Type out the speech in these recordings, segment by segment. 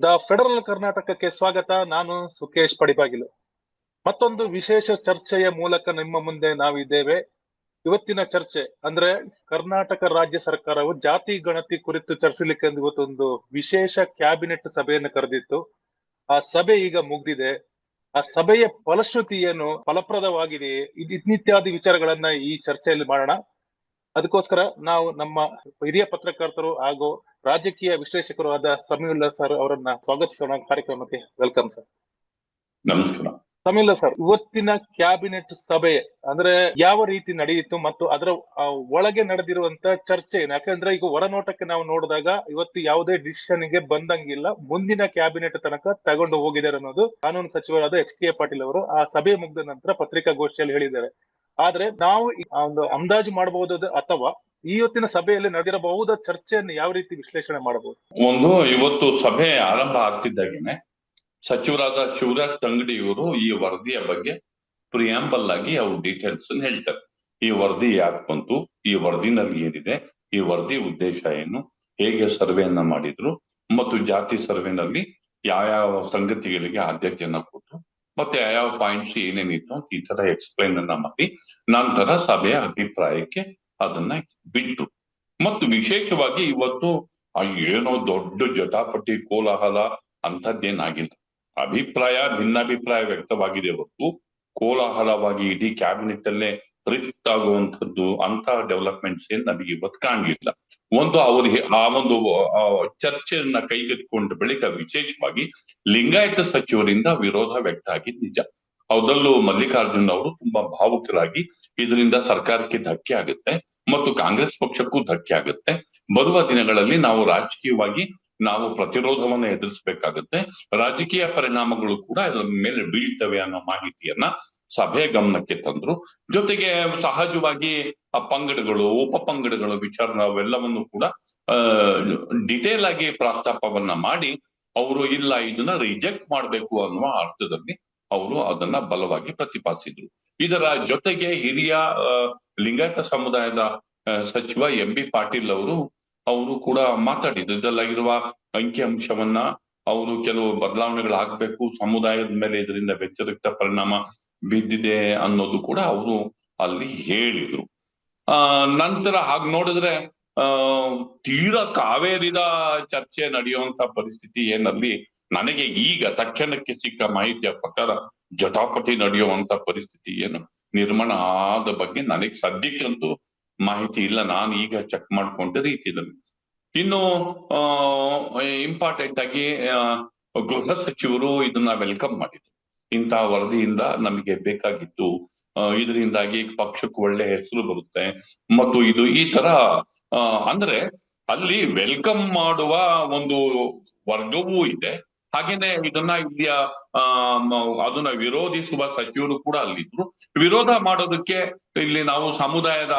The federal ಕರ್ನಾಟಕಕ್ಕೆ ಸ್ವಾಗತ. ನಾನು ಸುಕೇಶ್ ಪಡಿಬಾಗಿಲು. ಮತ್ತೊಂದು ವಿಶೇಷ ಚರ್ಚೆಯ ಮೂಲಕ ನಿಮ್ಮ ಮುಂದೆ ನಾವಿದ್ದೇವೆ. ಇವತ್ತಿನ ಚರ್ಚೆ ಅಂದ್ರೆ ಕರ್ನಾಟಕ ರಾಜ್ಯ ಸರ್ಕಾರವು ಜಾತಿ ಗಣತಿ ಕುರಿತು ಚರ್ಚಿಸಲಿಕ್ಕೆ ಇವತ್ತೊಂದು ವಿಶೇಷ ಕ್ಯಾಬಿನೆಟ್ ಸಭೆಯನ್ನು ಕರೆದಿತ್ತು. ಆ ಸಭೆ ಈಗ ಮುಗ್ದಿದೆ. ಆ ಸಭೆಯ ಫಲಶ್ರುತಿ ಏನು ಫಲಪ್ರದವಾಗಿದೆ ಇತ್ಯಾದಿ ವಿಚಾರಗಳನ್ನ ಈ ಚರ್ಚೆಯಲ್ಲಿ ಮಾಡೋಣ. ಅದಕ್ಕೋಸ್ಕರ ನಾವು ನಮ್ಮ ಹಿರಿಯ ಪತ್ರಕರ್ತರು ಹಾಗೂ ರಾಜಕೀಯ ವಿಶ್ಲೇಷಕರು ಆದ ಸಮೀವುಲ್ಲಾ ಸರ್ ಅವರನ್ನ ಸ್ವಾಗತಿಸೋಣ ಕಾರ್ಯಕ್ರಮಕ್ಕೆ ವೆಲ್ಕಮ್ ಸರ್ ನಮಸ್ಕಾರ. ಸಮೀಲ್ಲ ಸರ್ ಇವತ್ತಿನ ಕ್ಯಾಬಿನೆಟ್ ಸಭೆ ಅಂದ್ರೆ ಯಾವ ರೀತಿ ನಡೆಯಿತು ಮತ್ತು ಅದರ ಒಳಗೆ ನಡೆದಿರುವಂತ ಚರ್ಚೆ ಏನು? ಯಾಕಂದ್ರೆ ಈಗ ಹೊರನೋಟಕ್ಕೆ ನಾವು ನೋಡಿದಾಗ ಇವತ್ತು ಯಾವುದೇ ಡಿಸಿಷನ್ಗೆ ಬಂದಂಗಿಲ್ಲ. ಮುಂದಿನ ಕ್ಯಾಬಿನೆಟ್ ತನಕ ತಗೊಂಡು ಹೋಗಿದ್ದಾರೆ ಅನ್ನೋದು ಕಾನೂನು ಸಚಿವರಾದ ಎಚ್ ಕೆ ಪಾಟೀಲ್ ಅವರು ಆ ಸಭೆ ಮುಗಿದ ನಂತರ ಪತ್ರಿಕಾಗೋಷ್ಠಿಯಲ್ಲಿ ಹೇಳಿದ್ದಾರೆ. ಆದ್ರೆ ನಾವು ಒಂದು ಅಂದಾಜು ಮಾಡಬಹುದು ಅಥವಾ ಇವತ್ತಿನ ಸಭೆಯಲ್ಲಿ ನಡೆದಿರಬಹುದ ಚರ್ಚೆಯನ್ನು ಯಾವ ರೀತಿ ವಿಶ್ಲೇಷಣೆ ಮಾಡಬಹುದು? ಒಂದು ಇವತ್ತು ಸಭೆ ಆರಂಭ ಆಗ್ತಿದ್ದಾಗೇನೆ. ಸಚಿವರಾದ ಶಿವರಾಜ್ ತಂಗಡಿ ಇವರು ಈ ವರದಿಯ ಬಗ್ಗೆ ಪ್ರಿಯಾಂಬಲ್ ಆಗಿ ಅವ್ರ ಡೀಟೇಲ್ಸ್ ಹೇಳ್ತಾರೆ. ಈ ವರದಿ ಯಾಕೆ ಬಂತು? ಈ ವರದಿನಲ್ಲಿ ಏನಿದೆ? ಈ ವರದಿ ಉದ್ದೇಶ ಏನು? ಹೇಗೆ ಸರ್ವೆಯನ್ನ ಮಾಡಿದ್ರು? ಮತ್ತು ಜಾತಿ ಸರ್ವೆನಲ್ಲಿ ಯಾವ ಸಂಗತಿಗಳಿಗೆ ಆದ್ಯತೆಯನ್ನ ಮತ್ತೆ ಯಾವ ಪಾಯಿಂಟ್ಸ್ ಏನೇನಿತ್ತು ಈ ತರ ಎಕ್ಸ್ಪ್ಲೈನ್ ಅನ್ನ ಮಾಡಿ ನಂತರ ಸಭೆಯ ಅಭಿಪ್ರಾಯಕ್ಕೆ ಅದನ್ನ ಬಿಟ್ಟು. ಮತ್ತು ವಿಶೇಷವಾಗಿ ಇವತ್ತು ಏನೋ ದೊಡ್ಡ ಜಟಾಪಟಿ ಕೋಲಾಹಲ ಅಂತದ್ದೇನಾಗಿಲ್ಲ ಅಭಿಪ್ರಾಯ ಭಿನ್ನಾಭಿಪ್ರಾಯ ವ್ಯಕ್ತವಾಗಿದೆ ಹೊರತು ಕೋಲಾಹಲವಾಗಿ ಇಡೀ ಕ್ಯಾಬಿನೆಟ್ ಅಲ್ಲೇ ರಿಫ್ಟ್ ಆಗುವಂಥದ್ದು ಅಂತ ಡೆವಲಪ್ಮೆಂಟ್ಸ್ ಏನ್ ನಮಗೆ ಇವತ್ತು ಕಾಣ್ಲಿಲ್ಲ. ಒಂದು ಅವ್ರಿಗೆ ಆ ಒಂದು ಚರ್ಚೆಯನ್ನ ಕೈಗೆತ್ತಿಕೊಂಡ ಬಳಿಕ ವಿಶೇಷವಾಗಿ ಲಿಂಗಾಯತ ಸಚಿವರಿಂದ ವಿರೋಧ ವ್ಯಕ್ತ ಆಗಿ ನಿಜ. ಅದರಲ್ಲೂ ಮಲ್ಲಿಕಾರ್ಜುನ್ ಅವರು ತುಂಬಾ ಭಾವುಕರಾಗಿ ಇದರಿಂದ ಸರ್ಕಾರಕ್ಕೆ ಧಕ್ಕೆ ಆಗುತ್ತೆ ಮತ್ತು ಕಾಂಗ್ರೆಸ್ ಪಕ್ಷಕ್ಕೂ ಧಕ್ಕೆ ಆಗುತ್ತೆ. ಬರುವ ದಿನಗಳಲ್ಲಿ ನಾವು ರಾಜಕೀಯವಾಗಿ ನಾವು ಪ್ರತಿರೋಧವನ್ನ ಎದುರಿಸಬೇಕಾಗುತ್ತೆ. ರಾಜಕೀಯ ಪರಿಣಾಮಗಳು ಕೂಡ ಇದರ ಮೇಲೆ ಬೀಳ್ತವೆ ಅನ್ನೋ ಮಾಹಿತಿಯನ್ನ ಸಭೆ ಗಮನಕ್ಕೆ ತಂದ್ರು. ಜೊತೆಗೆ ಸಹಜವಾಗಿ ಆ ಪಂಗಡಗಳು ಉಪ ಪಂಗಡಗಳು ವಿಚಾರ ಅವೆಲ್ಲವನ್ನು ಕೂಡ ಡಿಟೇಲ್ ಆಗಿ ಪ್ರಸ್ತಾಪವನ್ನ ಮಾಡಿ ಅವರು ಇಲ್ಲ ಇದನ್ನ ರಿಜೆಕ್ಟ್ ಮಾಡಬೇಕು ಅನ್ನುವ ಅರ್ಥದಲ್ಲಿ ಅವರು ಅದನ್ನ ಬಲವಾಗಿ ಪ್ರತಿಪಾದಿಸಿದ್ರು. ಇದರ ಜೊತೆಗೆ ಹಿರಿಯ ಲಿಂಗಾಯತ ಸಮುದಾಯದ ಸಚಿವ ಎಂ ಬಿ ಪಾಟೀಲ್ ಅವರು ಅವರು ಕೂಡ ಮಾತಾಡಿದ್ರು. ಇದರಲ್ಲಾಗಿರುವ ಅಂಕಿಅಂಶವನ್ನ ಅವರು ಕೆಲವು ಬದಲಾವಣೆಗಳು ಆಗ್ಬೇಕು ಸಮುದಾಯದ ಮೇಲೆ ಇದರಿಂದ ವ್ಯತಿರಿಕ್ತ ಪರಿಣಾಮ ಬಿದ್ದಿದೆ ಅನ್ನೋದು ಕೂಡ ಅವರು ಅಲ್ಲಿ ಹೇಳಿದ್ರು. ಆ, ನಂತರ ಹಾಗೆ ನೋಡಿದ್ರೆ, ಆ, ತೀರಾ ಕಾವೇರಿದ ಚರ್ಚೆ ನಡೆಯುವಂತ ಪರಿಸ್ಥಿತಿ ಏನಲ್ಲಿ ನನಗೆ ಈಗ ತಕ್ಷಣಕ್ಕೆ ಸಿಕ್ಕ ಮಾಹಿತಿಯ ಪ್ರಕಾರ ಜಟಾಪಟಿ ನಡೆಯುವಂತ ಪರಿಸ್ಥಿತಿ ಏನು? ನಿರ್ಮಾಣ ಆದ ಬಗ್ಗೆ ನನಗೆ ಸದ್ಯಕ್ಕಂತೂ ಮಾಹಿತಿ ಇಲ್ಲ. ನಾನು ಈಗ ಚೆಕ್ ಮಾಡ್ಕೊಂಡ ರೀತಿಯಲ್ಲಿ. ಇನ್ನು ಇಂಪಾರ್ಟೆಂಟ್ ಆಗಿ ಗೃಹ ಸಚಿವರು ಇದನ್ನ ವೆಲ್ಕಮ್ ಮಾಡಿದ್ರು. ಇಂತಹ ವರದಿಯಿಂದ ನಮಗೆ ಬೇಕಾಗಿತ್ತು ಇದರಿಂದಾಗಿ ಪಕ್ಷಕ್ಕೆ ಒಳ್ಳೆ ಹೆಸರು ಬರುತ್ತೆ. ಮತ್ತು ಇದು ಈ ತರ ಅಂದ್ರೆ ಅಲ್ಲಿ ವೆಲ್ಕಮ್ ಮಾಡುವ ಒಂದು ವರ್ಗವೂ ಇದೆ. ಹಾಗೇನೆ ಇದನ್ನ ಇಲ್ಲಿಯ ಅದನ್ನ ವಿರೋಧಿಸುವ ಸಚಿವರು ಕೂಡ ಅಲ್ಲಿದ್ರು. ವಿರೋಧ ಮಾಡೋದಕ್ಕೆ ಇಲ್ಲಿ ನಾವು ಸಮುದಾಯದ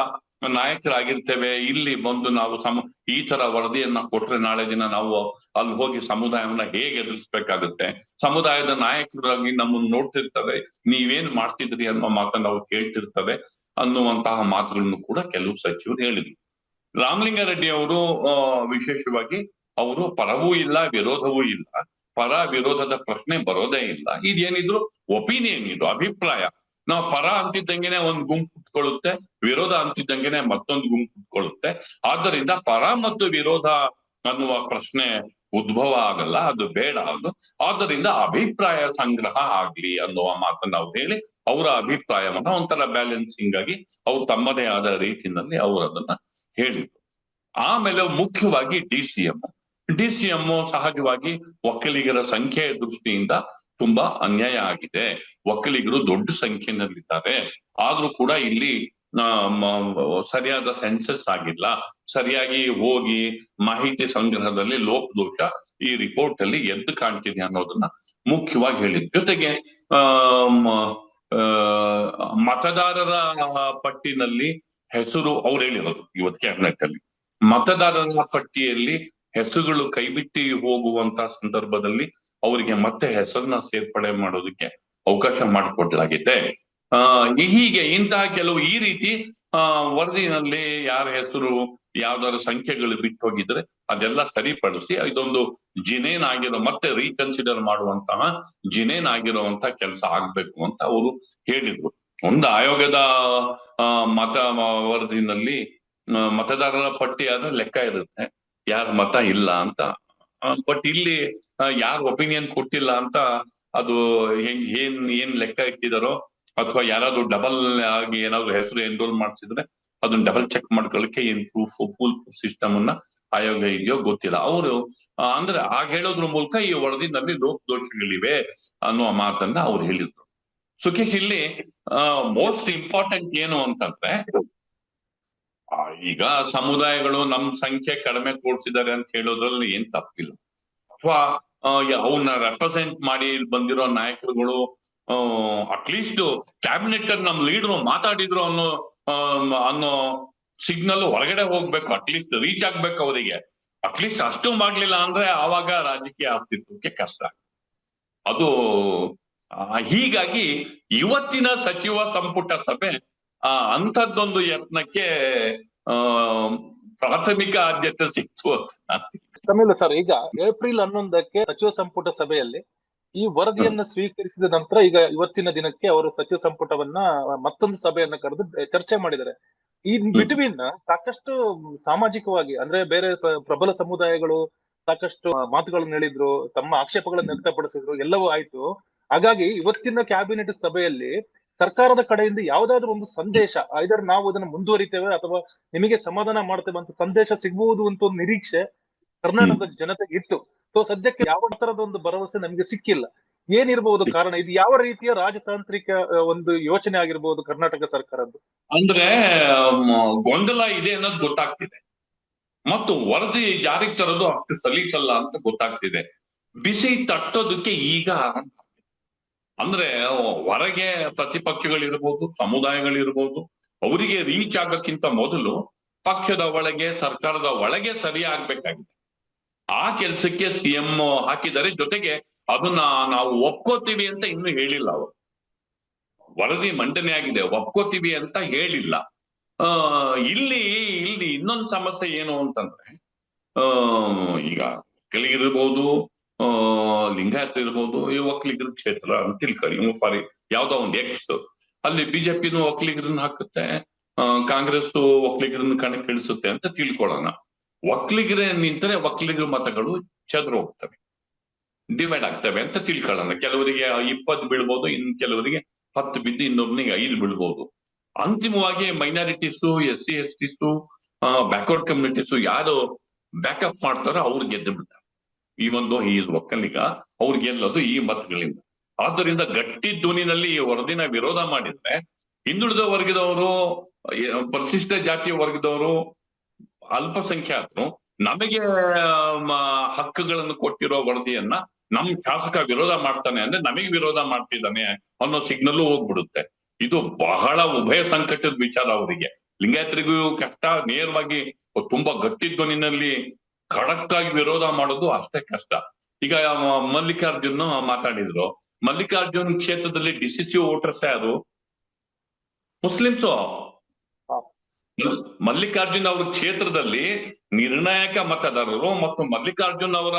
ನಾಯಕರಾಗಿರ್ತೇವೆ, ಇಲ್ಲಿ ಬಂದು ನಾವು ಸಮ, ಈ ತರ ವರದಿಯನ್ನ ಕೊಟ್ರೆ ನಾಳೆ ದಿನ ನಾವು ಅಲ್ಲಿ ಹೋಗಿ ಸಮುದಾಯವನ್ನ ಹೇಗೆ ಎದುರಿಸ್ಬೇಕಾಗುತ್ತೆ? ಸಮುದಾಯದ ನಾಯಕರಾಗಿ ನಮ್ಮನ್ನು ನೋಡ್ತಿರ್ತವೆ, ನೀವೇನ್ ಮಾಡ್ತಿದ್ರಿ ಅನ್ನೋ ಮಾತನ್ನ ನಾವು ಕೇಳ್ತಿರ್ತವೆ ಅನ್ನುವಂತಹ ಮಾತುಗಳನ್ನು ಕೂಡ ಕೆಲವು ಸಚಿವರು ಹೇಳಿದ್ರು. ರಾಮಲಿಂಗಾರೆಡ್ಡಿ ಅವರು ವಿಶೇಷವಾಗಿ ಅವರು ಪರವೂ ಇಲ್ಲ, ವಿರೋಧವೂ ಇಲ್ಲ. ಪರ ವಿರೋಧದ ಪ್ರಶ್ನೆ ಬರೋದೇ ಇಲ್ಲ. ಇದೇನಿದ್ರು ಒಪಿನಿಯನ್, ಇದು ಅಭಿಪ್ರಾಯ. ನಾವು ಪರ ಅಂತಿದ್ದಂಗೆನೆ ಒಂದ್ ಗುಂಪು ಕುತ್ಕೊಳ್ಳುತ್ತೆ, ವಿರೋಧ ಅಂತಿದ್ದಂಗೆನೆ ಮತ್ತೊಂದು ಗುಂಪು ಕುತ್ಕೊಳ್ಳುತ್ತೆ. ಆದ್ದರಿಂದ ಪರ ಮತ್ತು ವಿರೋಧ ಅನ್ನುವ ಪ್ರಶ್ನೆ ಉದ್ಭವ ಆಗಲ್ಲ, ಅದು ಬೇಡ ಅದು. ಆದ್ದರಿಂದ ಅಭಿಪ್ರಾಯ ಸಂಗ್ರಹ ಆಗ್ಲಿ ಅನ್ನುವ ಮಾತನ್ನ ನಾವು ಹೇಳಿ, ಅವರ ಅಭಿಪ್ರಾಯವನ್ನ ಒಂಥರ ಬ್ಯಾಲೆನ್ಸಿಂಗ್ ಆಗಿ ಅವ್ರು ತಮ್ಮದೇ ಆದ ರೀತಿಯಲ್ಲಿ ಅವರು ಅದನ್ನ ಹೇಳಿದ್ರು. ಆಮೇಲೆ ಮುಖ್ಯವಾಗಿ D C M. D C M ಸಹಜವಾಗಿ ಒಕ್ಕಲಿಗರ ಸಂಖ್ಯೆಯ ದೃಷ್ಟಿಯಿಂದ ತುಂಬಾ ಅನ್ಯಾಯ ಆಗಿದೆ. ಒಕ್ಕಲಿಗರು ದೊಡ್ಡ ಸಂಖ್ಯೆನಲ್ಲಿದ್ದಾರೆ. ಆದ್ರೂ ಕೂಡ ಇಲ್ಲಿ ಸರಿಯಾದ ಸೆನ್ಸಸ್ ಆಗಿಲ್ಲ. ಸರಿಯಾಗಿ ಹೋಗಿ ಮಾಹಿತಿ ಸಂಗ್ರಹದಲ್ಲಿ ಲೋಪದೋಷ ಈ ರಿಪೋರ್ಟ್ ಅಲ್ಲಿ ಎದ್ದು ಕಾಣ್ತಿದೆ ಅನ್ನೋದನ್ನ ಮುಖ್ಯವಾಗಿ ಹೇಳಿದ್ ಜೊತೆಗೆ ಮತದಾರರ ಪಟ್ಟಿನಲ್ಲಿ ಹೆಸರು ಅವ್ರು ಹೇಳಿರೋದು ಇವತ್ತು ಕ್ಯಾಬಿನೆಟ್ ಅಲ್ಲಿ ಮತದಾರರ ಪಟ್ಟಿಯಲ್ಲಿ ಹೆಸರುಗಳು ಕೈಬಿಟ್ಟಿ ಹೋಗುವಂತ ಸಂದರ್ಭದಲ್ಲಿ ಅವರಿಗೆ ಮತ್ತೆ ಹೆಸರನ್ನ ಸೇರ್ಪಡೆ ಮಾಡೋದಕ್ಕೆ ಅವಕಾಶ ಮಾಡಿಕೊಡ್ಲಾಗಿದೆ ಹೀಗೆ ಇಂತಹ ಕೆಲವು ಈ ರೀತಿ ವರದಿನಲ್ಲಿ ಯಾರ ಹೆಸರು, ಯಾವ್ದಾದ್ರು ಸಂಖ್ಯೆಗಳು ಬಿಟ್ಟು ಹೋಗಿದ್ರೆ ಅದೆಲ್ಲ ಸರಿಪಡಿಸಿ ಇದೊಂದು ಜಿನೇನ್ ಆಗಿರೋ, ಮತ್ತೆ ರೀಕನ್ಸಿಡರ್ ಮಾಡುವಂತಹ ಜಿನೇನ್ ಆಗಿರುವಂತಹ ಕೆಲಸ ಆಗ್ಬೇಕು ಅಂತ ಅವರು ಹೇಳಿದ್ರು. ಒಂದು ಆಯೋಗದ ಮತ ವರದಿನಲ್ಲಿ ಮತದಾರರ ಪಟ್ಟಿ ಆದ್ರೆ ಲೆಕ್ಕ ಇರುತ್ತೆ. ಯಾರ ಮತ ಇಲ್ಲ ಅಂತ. ಬಟ್ ಇಲ್ಲಿ ಯಾರ ಒಪಿನಿಯನ್ ಕೊಟ್ಟಿಲ್ಲ ಅಂತ ಅದು ಹೆಂಗ್, ಏನ್ ಏನ್ ಲೆಕ್ಕ ಇಟ್ಟಿದಾರೋ ಅಥವಾ ಯಾರಾದ್ರೂ ಡಬಲ್ ಆಗಿ ಏನಾದ್ರು ಹೆಸರು ಎನ್ರೋಲ್ ಮಾಡ್ಸಿದ್ರೆ ಅದನ್ನ ಡಬಲ್ ಚೆಕ್ ಮಾಡ್ಕೊಳ್ಳಿಕ್ಕೆ ಏನ್ ಪ್ರೂಫ್ ಫುಲ್ ಸಿಸ್ಟಮ್ ಅನ್ನ ಆಯೋಗ ಇದೆಯೋ ಗೊತ್ತಿಲ್ಲ. ಅವರು ಅಂದ್ರೆ ಹಾಗೆ ಹೇಳೋದ್ರ ಮೂಲಕ ಈ ವರದಿನಲ್ಲಿ ಲೋಪದೋಷಗಳಿವೆ ಅನ್ನುವ ಮಾತನ್ನ ಅವ್ರು ಹೇಳಿದ್ರು. ಸುಖೇಶ್ ಇಲ್ಲಿ ಮೋಸ್ಟ್ ಇಂಪಾರ್ಟೆಂಟ್ ಏನು ಅಂತಂದ್ರೆ ಈಗ ಸಮುದಾಯಗಳು ನಮ್ ಸಂಖ್ಯೆ ಕಡಿಮೆ ಕೂಡ್ಸಿದ್ದಾರೆ ಅಂತ ಹೇಳೋದ್ರಲ್ಲಿ ಏನ್ ತಪ್ಪಿಲ್ಲ. ಅಥವಾ ಅವನ್ನ ರೆಪ್ರೆಸೆಂಟ್ ಮಾಡಿ ಬಂದಿರೋ ನಾಯಕರುಗಳು ಅಟ್ಲೀಸ್ಟ್ ಕ್ಯಾಬಿನೆಟ್ ಅಲ್ಲಿ ನಮ್ ಲೀಡರ್ ಮಾತಾಡಿದ್ರು ಅನ್ನೋ ಅನ್ನೋ ಸಿಗ್ನಲ್ ಹೊರಗಡೆ ಹೋಗ್ಬೇಕು. ಅಟ್ಲೀಸ್ಟ್ ರೀಚ್ ಆಗ್ಬೇಕು ಅವರಿಗೆ. ಅಟ್ಲೀಸ್ಟ್ ಅಷ್ಟು ಮಾಡ್ಲಿಲ್ಲ ಅಂದ್ರೆ ಆವಾಗ ರಾಜಕೀಯ ಅಸ್ತಿತ್ವಕ್ಕೆ ಕಷ್ಟ. ಅದು ಹೀಗಾಗಿ ಇವತ್ತಿನ ಸಚಿವ ಸಂಪುಟ ಸಭೆ ಅಂಥದ್ದೊಂದು ಯತ್ನಕ್ಕೆ ಪ್ರಾಥಮಿಕ ಆದ್ಯತೆ ಸಿಕ್ತು ಅಂತ ತಮಿಳು ಸರ್ ಈಗ ಏಪ್ರಿಲ್ ಹನ್ನೊಂದಕ್ಕೆ ಸಚಿವ ಸಂಪುಟ ಸಭೆಯಲ್ಲಿ ಈ ವರದಿಯನ್ನ ಸ್ವೀಕರಿಸಿದ ನಂತರ ಈಗ ಇವತ್ತಿನ ದಿನಕ್ಕೆ ಅವರು ಸಚಿವ ಸಂಪುಟವನ್ನ ಮತ್ತೊಂದು ಸಭೆಯನ್ನ ಕರೆದು ಚರ್ಚೆ ಮಾಡಿದ್ದಾರೆ. ಈ ಬಿಟ್ವೀನ್ ಸಾಕಷ್ಟು ಸಾಮಾಜಿಕವಾಗಿ ಅಂದ್ರೆ ಬೇರೆ ಪ್ರ- ಪ್ರಬಲ ಸಮುದಾಯಗಳು ಸಾಕಷ್ಟು ಮಾತುಗಳನ್ನು ಹೇಳಿದ್ರು ತಮ್ಮ ಆಕ್ಷೇಪಗಳನ್ನು ವ್ಯಕ್ತಪಡಿಸಿದ್ರು ಎಲ್ಲವೂ ಆಯ್ತು. ಹಾಗಾಗಿ ಇವತ್ತಿನ ಕ್ಯಾಬಿನೆಟ್ ಸಭೆಯಲ್ಲಿ ಸರ್ಕಾರದ ಕಡೆಯಿಂದ ಯಾವ್ದಾದ್ರು ಒಂದು ಸಂದೇಶ ಐದರ್ ನಾವು ಅದನ್ನ ಮುಂದುವರಿತೇವೆ ಅಥವಾ ನಿಮಗೆ ಸಮಾಧಾನ ಮಾಡ್ತೇವೆ ಅಂತ ಸಂದೇಶ ಸಿಗಬಹುದು ಅಂತ ಒಂದು ನಿರೀಕ್ಷೆ ಕರ್ನಾಟಕದ ಜನತೆಗೆ ಇತ್ತು. ಸೊ ಸದ್ಯಕ್ಕೆ ಯಾವ ತರದ ಒಂದು ಭರವಸೆ ನಮಗೆ ಸಿಕ್ಕಿಲ್ಲ. ಏನಿರಬಹುದು ಕಾರಣ? ಇದು ಯಾವ ರೀತಿಯ ರಾಜತಾಂತ್ರಿಕ ಒಂದು ಯೋಚನೆ ಆಗಿರಬಹುದು ಕರ್ನಾಟಕ ಸರ್ಕಾರದ್ದು? ಅಂದ್ರೆ ಗೊಂದಲ ಇದೆ ಅನ್ನೋದು ಗೊತ್ತಾಗ್ತಿದೆ. ಮತ್ತು ವರದಿ ಜಾರಿಗೆ ತರೋದು ಅಷ್ಟು ಸಲೀಸಲ್ಲ ಅಂತ ಗೊತ್ತಾಗ್ತಿದೆ. ಬಿಸಿ ತಟ್ಟೋದಕ್ಕೆ ಈಗ ಅಂದ್ರೆ ಹೊರಗೆ ಪ್ರತಿಪಕ್ಷಗಳಿರ್ಬೋದು, ಸಮುದಾಯಗಳಿರ್ಬೋದು, ಅವರಿಗೆ ರೀಚ್ ಆಗಕ್ಕಿಂತ ಮೊದಲು ಪಕ್ಷದ ಒಳಗೆ, ಸರ್ಕಾರದ ಒಳಗೆ ಸರಿ ಆಗ್ಬೇಕಾಗಿದೆ ಆ ಕೆಲಸಕ್ಕೆ ಸಿಎಂ ಹಾಕಿದರೆ ಜೊತೆಗೆ ಅದನ್ನ ನಾವು ಒಪ್ಕೋತೀವಿ ಅಂತ ಇನ್ನು ಹೇಳಿಲ್ಲ ಅವರು. ವರದಿ ಮಂಡನೆ ಆಗಿದೆ, ಒಪ್ಕೋತೀವಿ ಅಂತ ಹೇಳಿಲ್ಲ. ಆ, ಇಲ್ಲಿ ಇಲ್ಲಿ ಇನ್ನೊಂದು ಸಮಸ್ಯೆ ಏನು ಅಂತಂದ್ರೆ ಈಗ ಒಕ್ಕಲಿಗರಿರ್ಬೋದು ಆ ಲಿಂಗಾಯತ ಇರ್ಬೋದು, ಈ ಒಕ್ಕಲಿಗರ ಕ್ಷೇತ್ರ ಅಂತ ತಿಳ್ಕೊಳ್ಳಿ ಫಾರಿ ಯಾವ್ದೋ ಒಂದು ಎಕ್ಸ್ ಅಲ್ಲಿ ಬಿಜೆಪಿನೂ ಒಕ್ಕಲಿಗರನ್ನ ಹಾಕುತ್ತೆ ಕಾಂಗ್ರೆಸ್ ಒಕ್ಕಲಿಗರನ್ನ ಕಣಕ್ಕಿಳಿಸುತ್ತೆ ಅಂತ ತಿಳ್ಕೊಳ್ಳೋಣ. ಒಕ್ಕಲಿಗರೇ ನಿಂತರೆ ಒಕ್ಕಲಿಗರ ಮತಗಳು ಚದುರು ಹೋಗ್ತವೆ, ಡಿವೈಡ್ ಆಗ್ತವೆ ಅಂತ ತಿಳ್ಕೊಳ್ಳೋಣ. ಕೆಲವರಿಗೆ ಇಪ್ಪತ್ತು ಬೀಳ್ಬೋದು, ಇನ್ ಕೆಲವರಿಗೆ ಹತ್ತು ಬಿದ್ದು ಇನ್ನೊಬ್ನಿಗೆ ಐದು ಬೀಳ್ಬೋದು. ಅಂತಿಮವಾಗಿ minorities S C S Ts backward communities ಯಾರು ಬ್ಯಾಕಪ್ ಮಾಡ್ತಾರೋ ಅವ್ರು ಗೆದ್ದು ಬಿಡ್ತಾರೆ ಈ ಒಂದು ಈ ಒಕ್ಕಲಿಗ ಅವ್ರು ಗೆಲ್ಲೋದು ಈ ಮತಗಳಿಂದ. ಆದ್ದರಿಂದ ಗಟ್ಟಿ ಧ್ವನಿನಲ್ಲಿ ಈ ವರದಿನ ವಿರೋಧ ಮಾಡಿದ್ರೆ ಹಿಂದುಳಿದ ವರ್ಗದವರು ಪರಿಶಿಷ್ಟ ಜಾತಿಯ ವರ್ಗದವರು, ಅಲ್ಪಸಂಖ್ಯಾತರು ನಮಗೆ ಹಕ್ಕುಗಳನ್ನು ಕೊಟ್ಟಿರೋ ವರದಿಯನ್ನ ನಮ್ ಶಾಸಕ ವಿರೋಧ ಮಾಡ್ತಾನೆ ಅಂದ್ರೆ ನಮಗೆ ವಿರೋಧ ಮಾಡ್ತಿದ್ದಾನೆ ಅನ್ನೋ ಸಿಗ್ನಲ್ ಹೋಗ್ಬಿಡುತ್ತೆ. ಇದು ಬಹಳ ಉಭಯ ಸಂಕಟದ ವಿಚಾರ ಅವರಿಗೆ. ಲಿಂಗಾಯತರಿಗೂ ಕಷ್ಟ ನೇರವಾಗಿ ತುಂಬಾ ಗಟ್ಟಿ ಧ್ವನಿನಲ್ಲಿ ಖಡಕ್ ಆಗಿ ವಿರೋಧ ಮಾಡೋದು ಅಷ್ಟೇ ಕಷ್ಟ. ಈಗ ಮಲ್ಲಿಕಾರ್ಜುನ್ ಮಾತಾಡಿದ್ರು. ಮಲ್ಲಿಕಾರ್ಜುನ್ ಕ್ಷೇತ್ರದಲ್ಲಿ ಡಿಸಿಸಿವ್ ವೋಟರ್ಸ್ ಯಾರು? ಮುಸ್ಲಿಮ್ಸು? ಮಲ್ಲಿಕಾರ್ಜುನ್ ಅವರ ಕ್ಷೇತ್ರದಲ್ಲಿ ನಿರ್ಣಾಯಕ ಮತದಾರರು ಮತ್ತು ಮಲ್ಲಿಕಾರ್ಜುನ್ ಅವರ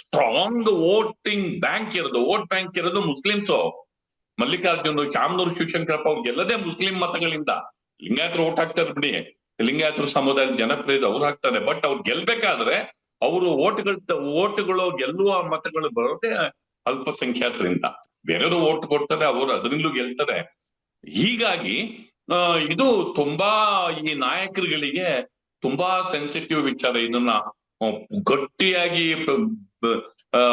ಸ್ಟ್ರಾಂಗ್ ವೋಟಿಂಗ್ ಬ್ಯಾಂಕ್ ಇರೋದು. ವೋಟ್ ಬ್ಯಾಂಕ್ ಇರೋದು ಮುಸ್ಲಿಮ್ಸು. ಮಲ್ಲಿಕಾರ್ಜುನ್ ಶಾಮನೂರು ಶಿವಶಂಕರಪ್ಪ ಅವ್ರು ಗೆಲ್ಲದೆ ಮುಸ್ಲಿಂ ಮತಗಳಿಂದ. ಲಿಂಗಾಯತರು ಓಟ್ ಹಾಕ್ತಾರೆ ಬಿಡಿ. ಲಿಂಗಾಯತರು ಸಮುದಾಯದ ಜನಪ್ರಿಯರು ಅವ್ರು ಹಾಕ್ತಾರೆ ಬಟ್ ಅವ್ರು ಗೆಲ್ಬೇಕಾದ್ರೆ ಅವರು ಓಟ್ಗಳ, ಓಟ್ಗಳು ಗೆಲ್ಲುವ ಮತಗಳು ಬರೋದೇ ಅಲ್ಪಸಂಖ್ಯಾತರಿಂದ. ಬೇರೆಯವರು ಓಟ್ ಕೊಡ್ತಾರೆ, ಅವರು ಅದರಿಂದಲೂ ಗೆಲ್ತಾರೆ. ಹೀಗಾಗಿ ಇದು ತುಂಬಾ ಈ ನಾಯಕರುಗಳಿಗೆ ತುಂಬಾ ಸೆನ್ಸಿಟಿವ್ ವಿಚಾರ. ಇದನ್ನ ಗಟ್ಟಿಯಾಗಿ